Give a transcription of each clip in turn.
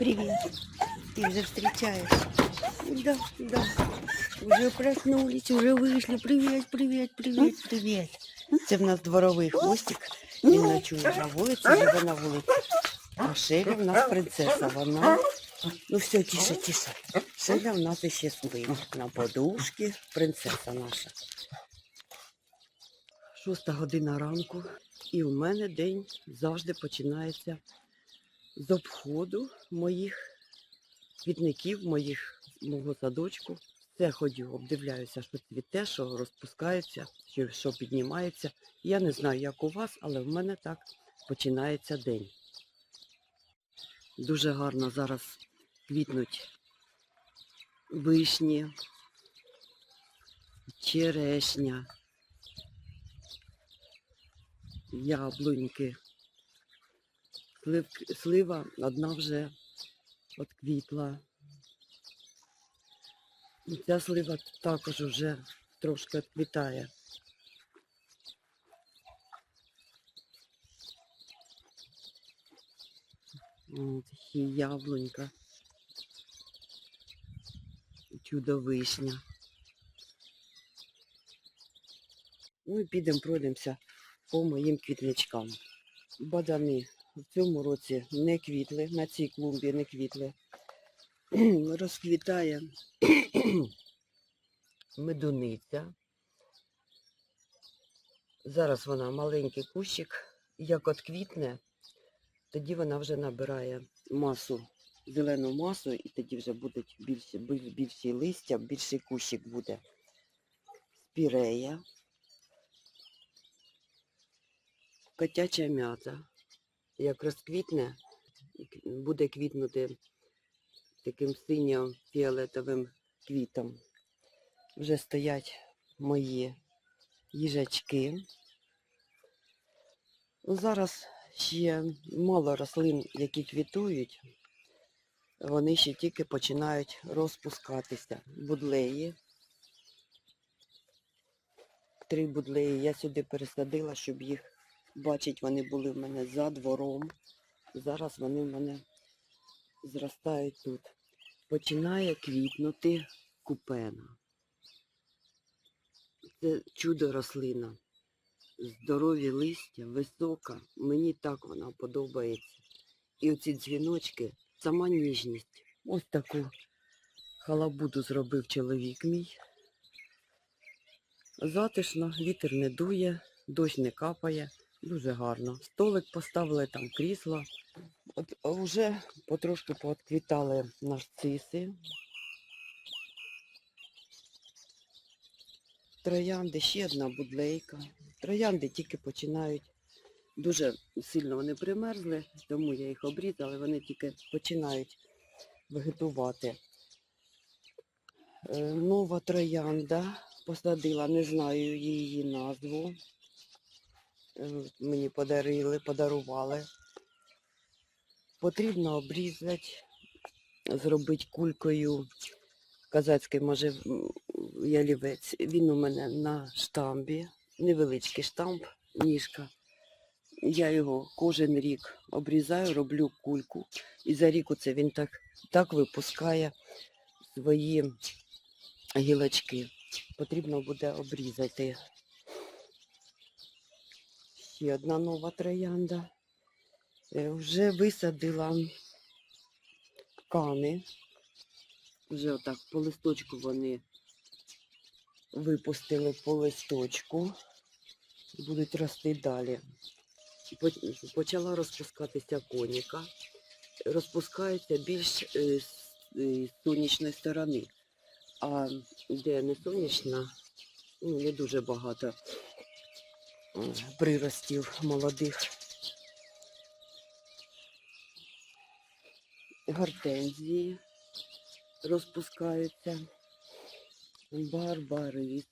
Привет. Ты уже встречаешь? Да, да. Уже проснулись, уже вышли. Привет, привет, привет, привет. Це в нас дворовий хвостик. Він ночує на вулиці, живе на вулиці. А Шеля в нас принцеса, вона. Ну все, тише, тише. Шеля в нас іще спить. На подушці принцеса наша. Шоста година ранку. І у мене день завжди починається з обходу моїх квітників, моїх мого садочку. Все ходю, обдивляюся, що цвіте, що розпускається, що, що піднімається. Я не знаю, як у вас, але в мене так починається день. Дуже гарно зараз квітнуть вишні, черешня, яблуньки. Слив, слива одна вже отквітла. І ця слива також вже трошки відквітає. От, і яблунька. Чудо вишня. Ну і підемо пройдемося по моїм квітничкам. Бадани в цьому році не квітли, на цій клумбі не квітли. Розквітає медуниця. Зараз вона маленький кущик, як от квітне, тоді вона вже набирає масу, зелену масу, і тоді вже будуть більші, більші листя, більший кущик буде. Спірея, котяча м'ята. Як розквітне, буде квітнути таким синьо-фіолетовим квітом. Вже стоять мої їжачки. Ну, Зараз ще мало рослин, які квітують. Вони ще тільки починають розпускатися. Будлеї. Три будлеї я сюди пересадила, щоб їх бачити, вони були в мене за двором. Зараз вони в мене зростають тут. Починає квітнути купена. Це чудо рослина. Здорові листя, висока. Мені так вона подобається. І оці дзвіночки, сама ніжність. Ось таку халабуду зробив чоловік мій. Затишно, вітер не дує, дощ не капає. Дуже гарно. Столик поставили, там крісло. От вже потрошки поотквітали нарциси. Троянди, ще одна будлейка. Троянди тільки починають. Дуже сильно вони примерзли, тому я їх обрізала, вони тільки починають вегетувати. Е, Нова троянда посадила, не знаю її назву. Мені подарили, подарували. Потрібно обрізати, зробити кулькою казацький, може, ялівець. Він у мене на штамбі, невеличкий штамп, ніжка. Я його кожен рік обрізаю, роблю кульку. І за рік оце він так, так випускає свої гілочки. Потрібно буде обрізати. Ще одна нова троянда. Е, Вже висадила кани. Вже отак по листочку вони випустили по листочку. Будуть рости далі. Почала розпускатися коніка. Розпускається більш е, з е, сонячної сторони. А де не сонячна, ну, не дуже багато е, приростів молодих. Гортензії розпускаються. Барбарис.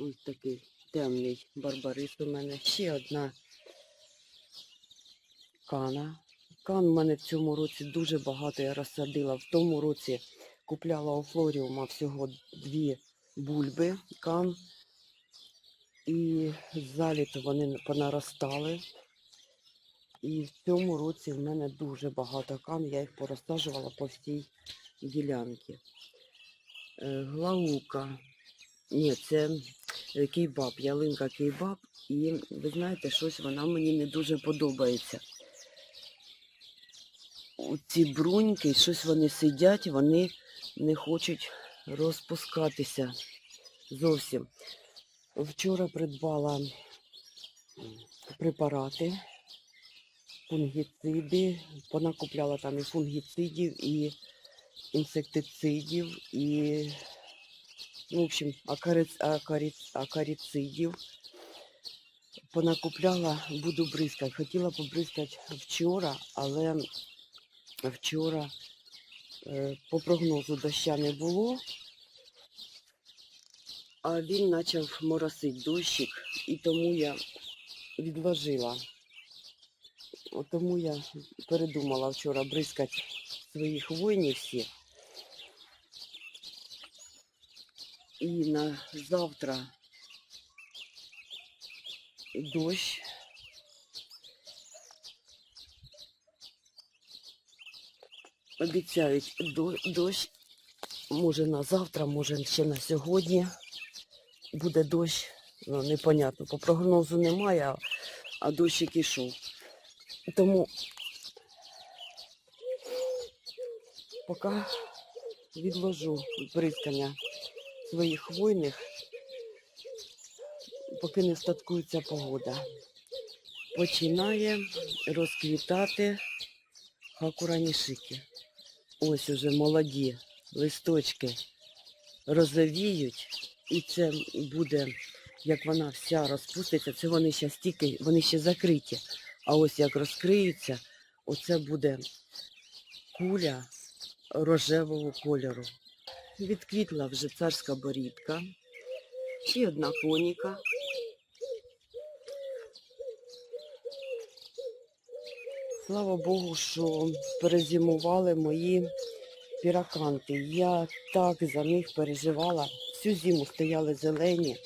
Ось такий темний барбарис у мене. Ще одна кана. Кан у мене в цьому році дуже багато я розсадила. В тому році купляла у флоріума всього дві бульби кан. І заліто вони понаростали. І в цьому році в мене дуже багато кан, я їх порозсаджувала по всій ділянці. Е, Глаука. Ні, це е, кейбаб, ялинка кейбаб. І ви знаєте, щось вона мені не дуже подобається. Ці бруньки, щось вони сидять, вони не хочуть розпускатися зовсім. Вчора придбала препарати, фунгіциди, понакупляла там і фунгіцидів, і інсектицидів, і, ну, в общем, акариц, акариц, акарицидів. Понакупляла, буду бризкати. Хотіла побризкати вчора, але вчора е, по прогнозу доща не було. А він почав моросити дощик, і тому я відложила. Тому я передумала вчора бризкати свої хвойні всі. І на завтра дощ. Обіцяють дощ. Може на завтра, може ще на сьогодні буде дощ. Ну, непонятно. По прогнозу немає, а, а дощик ішов. Тому поки відложу бризкання своїх хвойних, поки не статкується погода. Починає розквітати хакуранішики. Ось уже молоді листочки розовіють, і це буде, як вона вся розпуститься, це вони ще стільки, вони ще закриті. А ось як розкриються, оце буде куля рожевого кольору. Відквітла вже царська борідка. Ще одна коніка. Слава Богу, що перезимували мої піраканти. Я так за них переживала. Всю зиму стояли зелені.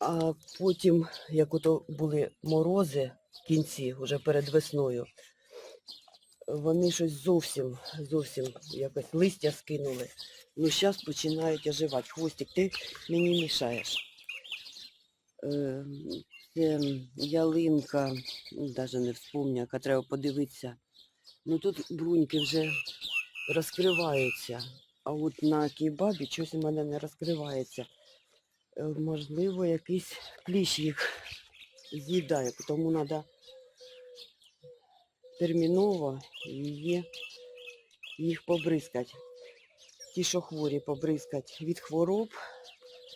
А потім, як ото були морози в кінці, вже перед весною, вони щось зовсім, зовсім якось листя скинули. Ну, зараз починають оживати. Хвостик, ти мені мішаєш. Е, Це ялинка, навіть не вспомню, яка треба подивитися. Ну тут бруньки вже розкриваються, а от на кейбабі щось у мене не розкривається. Е, Можливо, якийсь кліщ їх з'їдає, тому треба терміново її, їх побризкати. Ті, що хворі, побризкати від хвороб,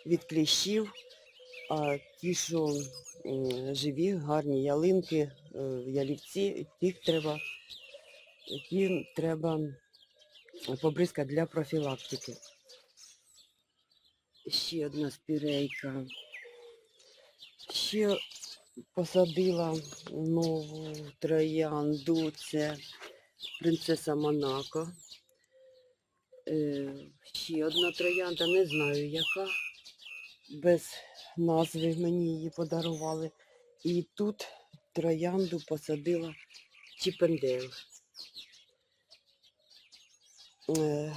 від кліщів, а ті, що живі, гарні ялинки, е, ялівці, тих треба, ті треба побризкати для профілактики. Ще одна спірейка. Ще посадила нову троянду. Це принцеса Монако. Е, ще одна троянда, не знаю яка. Без назви мені її подарували. І тут троянду посадила Чіпендейл. Е,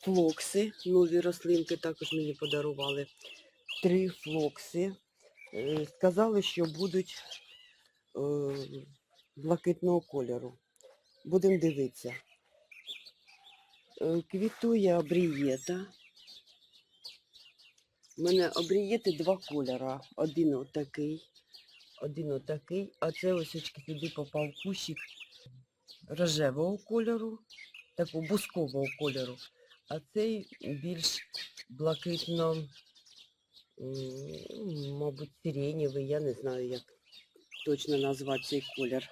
флокси, нові рослинки також мені подарували. Три флокси. Е, Сказали, що будуть е, блакитного кольору. Будемо дивитися. Квітує обрієта. У мене обрієти два кольора. Один отакий, один отакий, а це ось очки туди попав кущик рожевого кольору, такого бускового кольору, а цей більш блакитно, мабуть, сиренєвий, я не знаю, як точно назвати цей колір.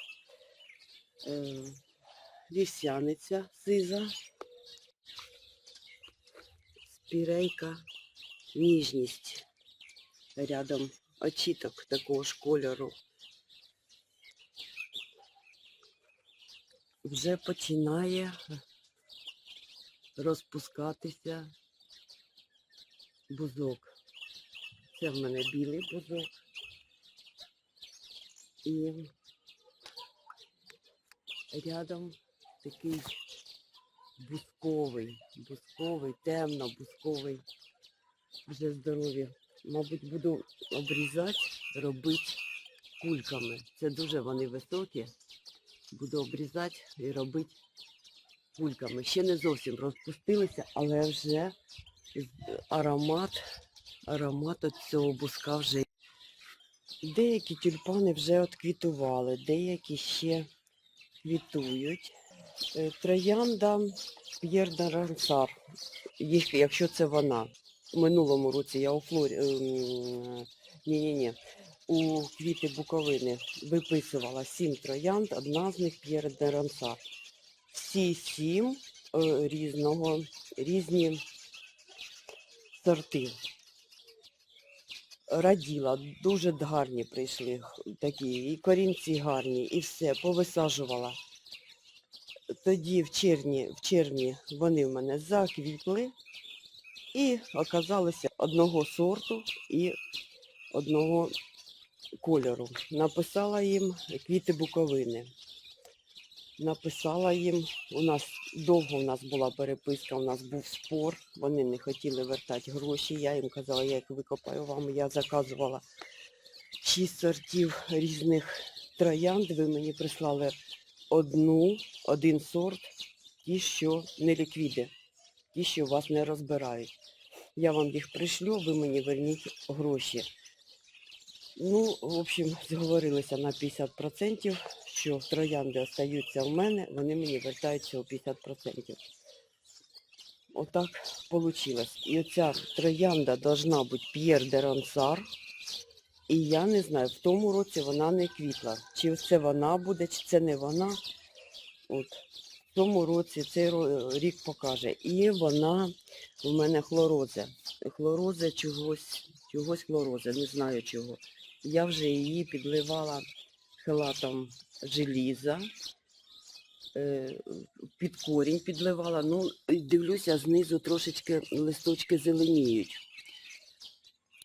Е, Вівсяниця сиза, спірейка, ніжність. Рядом очіток такого ж кольору. Вже починає розпускатися бузок. Це в мене білий бузок. І рядом такий бусковий, бусковий, темно, бусковий, вже здорові. Мабуть, буду обрізати, робити кульками. Це дуже вони високі. Буду обрізати і робити кульками. Ще не зовсім розпустилися, але вже аромат, аромат цього буска вже. Деякі тюльпани вже отквітували, деякі ще квітують. Е, Троянда П'єр де якщо це вона. У минулому році я у Флорі. Ні-ні-ні. У квіти Буковини виписувала сім троянд, одна з них П'єр де Рансар. Всі сім е, різного, різні сорти. Раділа, дуже гарні прийшли такі, і корінці гарні, і все, повисаджувала. Тоді в червні, в червні вони в мене заквітли і оказалися одного сорту і одного кольору. Написала їм квіти буковини. Написала їм, у нас довго у нас була переписка, у нас був спор, вони не хотіли вертати гроші. Я їм казала, я їх викопаю вам. Я заказувала шість сортів різних троянд. Ви мені прислали одну, один сорт, ті, що не ліквіди, ті, що вас не розбирають. Я вам їх пришлю, ви мені верніть гроші. Ну, в общем, зговорилися на 50%, що троянди остаються в мене, вони мені вертають цього 50%. Отак вийшло. І оця троянда должна бути П'єр де Рансар. І я не знаю, в тому році вона не квітла. Чи це вона буде, чи це не вона. От. В тому році цей рік покаже. І вона у мене хлорозе. Хлорозе чогось, чогось хлорозе, не знаю чого. Я вже її підливала хелатом желіза, е, під корінь підливала. Ну, дивлюся, знизу трошечки листочки зеленіють.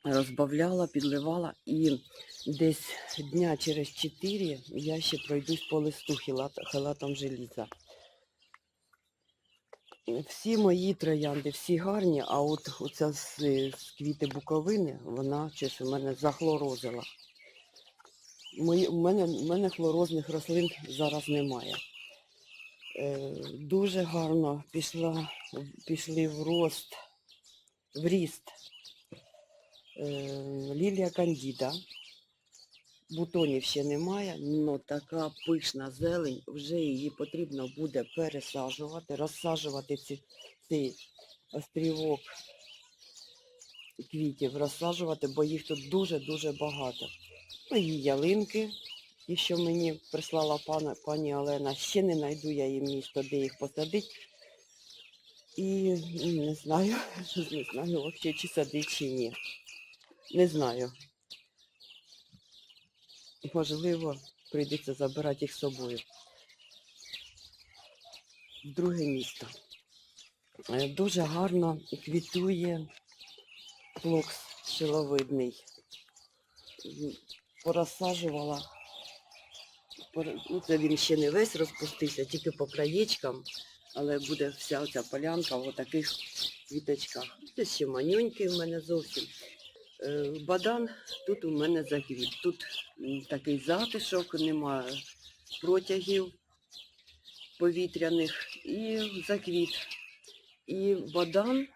Розбавляла, підливала і десь дня через 4 я ще пройдусь по листу хелатом желіза. Всі мої троянди, всі гарні, а от оця з, з квіти буковини, вона щось у мене захлорозила. Мої, у, мене, у мене хлорозних рослин зараз немає. Е, дуже гарно пішла, пішли в рост, в ріст е, лілія кандіда. Бутонів ще немає, але така пишна зелень, вже її потрібно буде пересаджувати, розсаджувати ці, цей острівок квітів, розсаджувати, бо їх тут дуже-дуже багато. Ну, і ялинки, ті, що мені прислала пана, пані Олена, ще не знайду я їм місто, де їх посадити. І не знаю, не знаю взагалі, чи садити, чи ні. Не знаю. Можливо, прийдеться забирати їх з собою. В друге місто. Е, Дуже гарно квітує плокс шиловидний. Порозсаджувала. Ну, це він ще не весь розпустився, тільки по краєчкам, але буде вся оця полянка в таких квіточках. Це ще манюнький в мене зовсім. Е, Бадан тут у мене заквіт. Тут такий затишок, немає протягів повітряних і заквіт. І бадан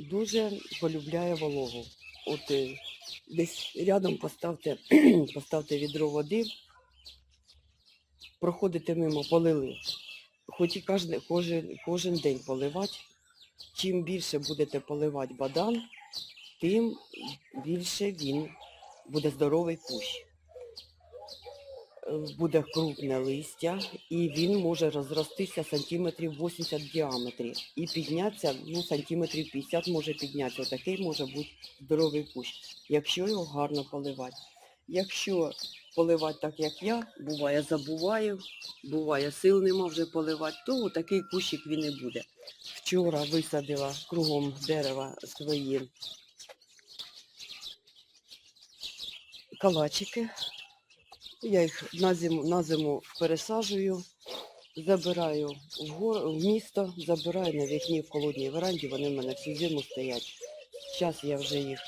дуже полюбляє вологу. От е, десь рядом поставте, поставте відро води, проходите мимо, полили. Хоч і кожен, кожен, кожен день поливати. Чим більше будете поливати бадан, тим більше він буде здоровий кущ. Буде крупне листя, і він може розростися сантиметрів 80 в діаметрі. І піднятися, ну, сантиметрів 50 може піднятися. Отакий може бути здоровий кущ, якщо його гарно поливати. Якщо поливати так, як я, буває, забуваю, буває, сил нема вже поливати, то такий кущик він і буде. Вчора висадила кругом дерева свої калачики. Я їх на зиму, на зиму пересаджую, забираю в, гор, в місто, забираю на вікні в холодній веранді, вони в мене всю зиму стоять. Зараз я вже їх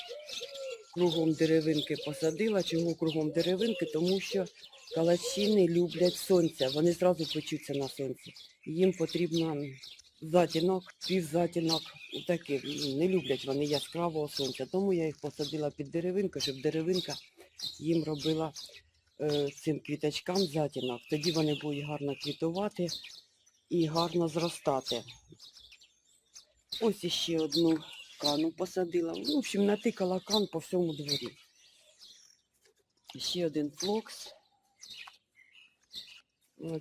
кругом деревинки посадила. Чого кругом деревинки? Тому що калачі не люблять сонця, вони зразу печуться на сонці. Їм потрібно затінок, півзатінок, такі, не люблять вони яскравого сонця. Тому я їх посадила під деревинку, щоб деревинка їм робила цим квіточкам затінок. Тоді вони будуть гарно квітувати і гарно зростати. Ось іще одну кану посадила. В общем, натикала кан по всьому дворі. Ще один флокс.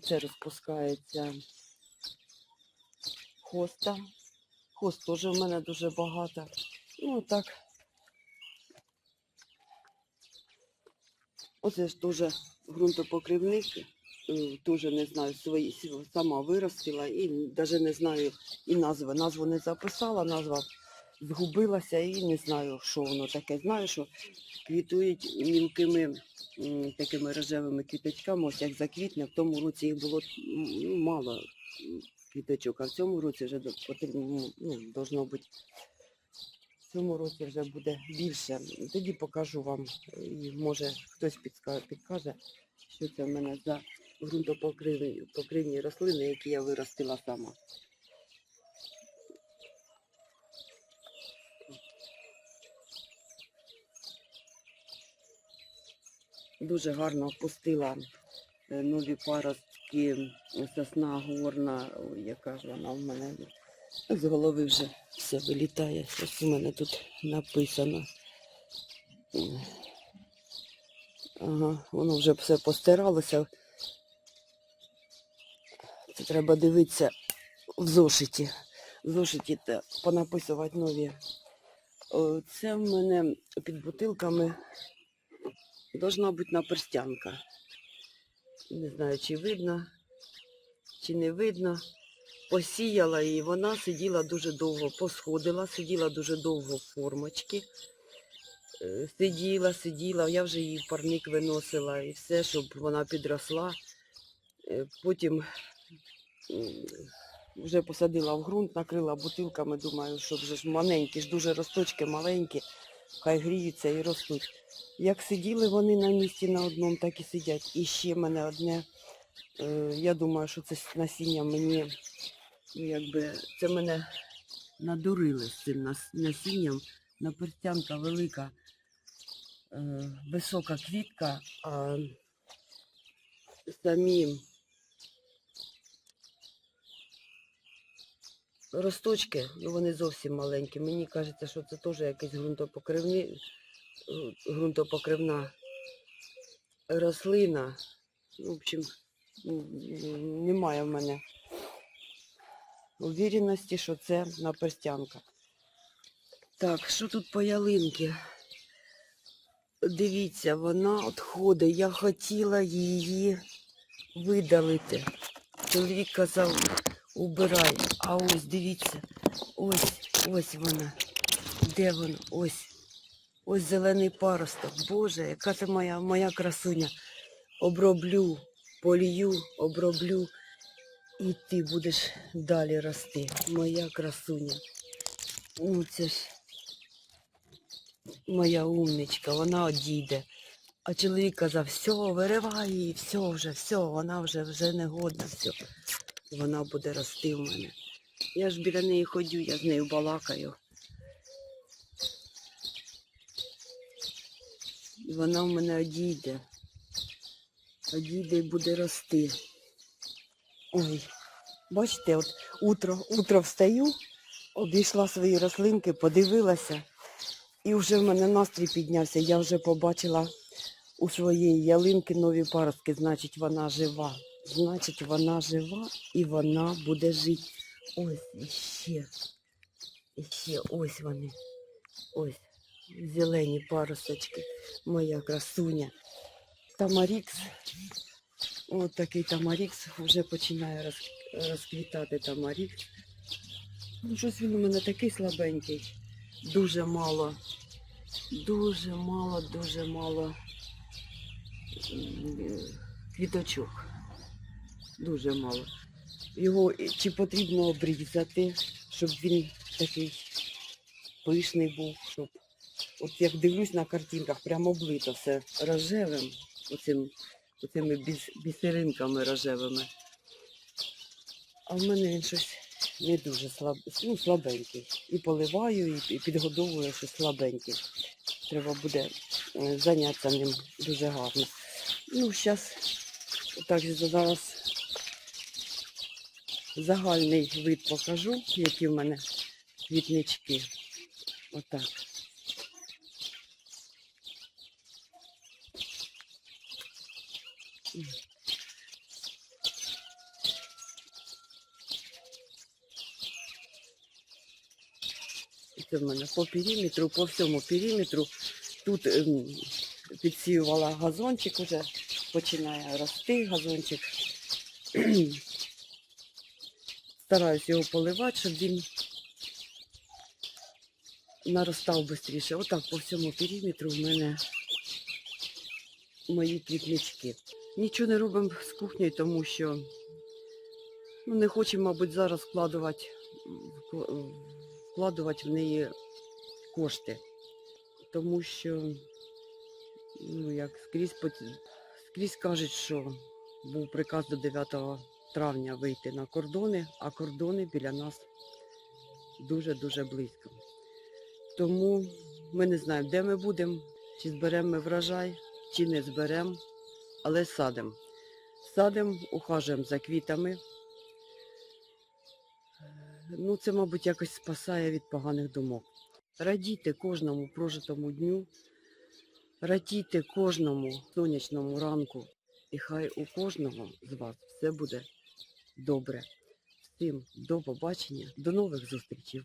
Це розпускається хоста. Хост теж в мене дуже багато. Ну так. Оце ж теж ґрунтопокривник. е, Теж не знаю, свої сама виростила і навіть не знаю і назви. Назву не записала, назва згубилася і не знаю, що воно таке. Знаю, що квітують мілкими такими рожевими квіточками, ось як заквітне. В тому році їх було мало квіточок, а в цьому році вже потрібно, ну, бути. Цьому році вже буде більше. Тоді покажу вам, і може хтось підкаже, що це в мене за ґрунтопокривні рослини, які я виростила сама. Дуже гарно опустила е, нові паростки, сосна горна, яка ж вона в мене з голови вже все вилітає. Ось у мене тут написано. Ага, воно вже все постиралося. Це треба дивитися в зошиті. В зошиті та понаписувати нові. Це в мене під бутилками должна бути наперстянка. Не знаю, чи видно, чи не видно. Посіяла її, вона сиділа дуже довго, посходила, сиділа дуже довго в формочці. Е, Сиділа, сиділа, я вже її в парник виносила і все, щоб вона підросла. Е, Потім вже посадила в ґрунт, накрила бутилками, думаю, що вже ж маленькі, ж дуже росточки маленькі, хай гріються і ростуть. Як сиділи вони на місці на одному, так і сидять. І ще мене одне, е, я думаю, що це насіння мені, якби, це мене надурили з цим насінням. Наперстянка велика, е, висока квітка, а самі росточки, ну вони зовсім маленькі. Мені кажеться, що це теж якийсь ґрунтопокривний, е, ґрунтопокривна рослина. Ну, В общем, немає в мене увереності, що це наперстянка. Так, що тут по ялинки? Дивіться, вона відходить. Я хотіла її видалити. Чоловік казав, убирай. А ось дивіться, ось, ось вона. Де вона? Ось. Ось зелений паросток. Боже, яка ти моя, моя красуня. Оброблю, полію, оброблю. І ти будеш далі рости. Моя красуня. Ну, це ж моя умничка, вона одійде. А чоловік казав, все, виривай її, все вже, все, вона вже вже не годна, все. Вона буде рости в мене. Я ж біля неї ходю, я з нею балакаю. І вона в мене одійде. Одійде і буде рости. Ой, бачите, от утро, утро встаю, обійшла свої рослинки, подивилася. І вже в мене настрій піднявся. Я вже побачила у своєї ялинки нові паростки. Значить, вона жива. Значить, вона жива і вона буде жити. Ось іще. Іще ось вони. Ось. Зелені паросточки. Моя красуня. Тамарікс. Ось такий тамарікс вже починає розквітати тамарікс. Ну, щось він у мене такий слабенький. Дуже мало. Дуже мало, дуже мало квіточок. Дуже мало. Його чи потрібно обрізати, щоб він такий пишний був, щоб от як дивлюсь на картинках, прямо облито все рожевим, оцим, оцими біс, бісеринками рожевими. А в мене він щось не дуже слаб, ну, слабенький. І поливаю, і, підгодовую щось слабенький. Треба буде е, зайнятися ним дуже гарно. Ну, зараз так зараз загальний вид покажу, які в мене квітнички. Отак. Це в мене по периметру, по всьому периметру. Тут ем, підсіювала газончик, уже починає рости газончик. Стараюсь його поливати, щоб він наростав швидше. Отак по всьому периметру в мене мої квітнички. Нічого не робимо з кухнею, тому що ну, не хочемо, мабуть, зараз вкладувати, вкла- вкладувати в неї кошти. Тому що, ну, як скрізь, скрізь кажуть, що був приказ до 9 травня вийти на кордони, а кордони біля нас дуже-дуже близько. Тому ми не знаємо, де ми будемо, чи зберемо ми врожай, чи не зберемо, але садимо. Садимо, ухажуємо за квітами. Ну, це, мабуть, якось спасає від поганих думок. Радійте кожному прожитому дню, радійте кожному сонячному ранку, і хай у кожного з вас все буде добре. Всім до побачення, до нових зустрічей.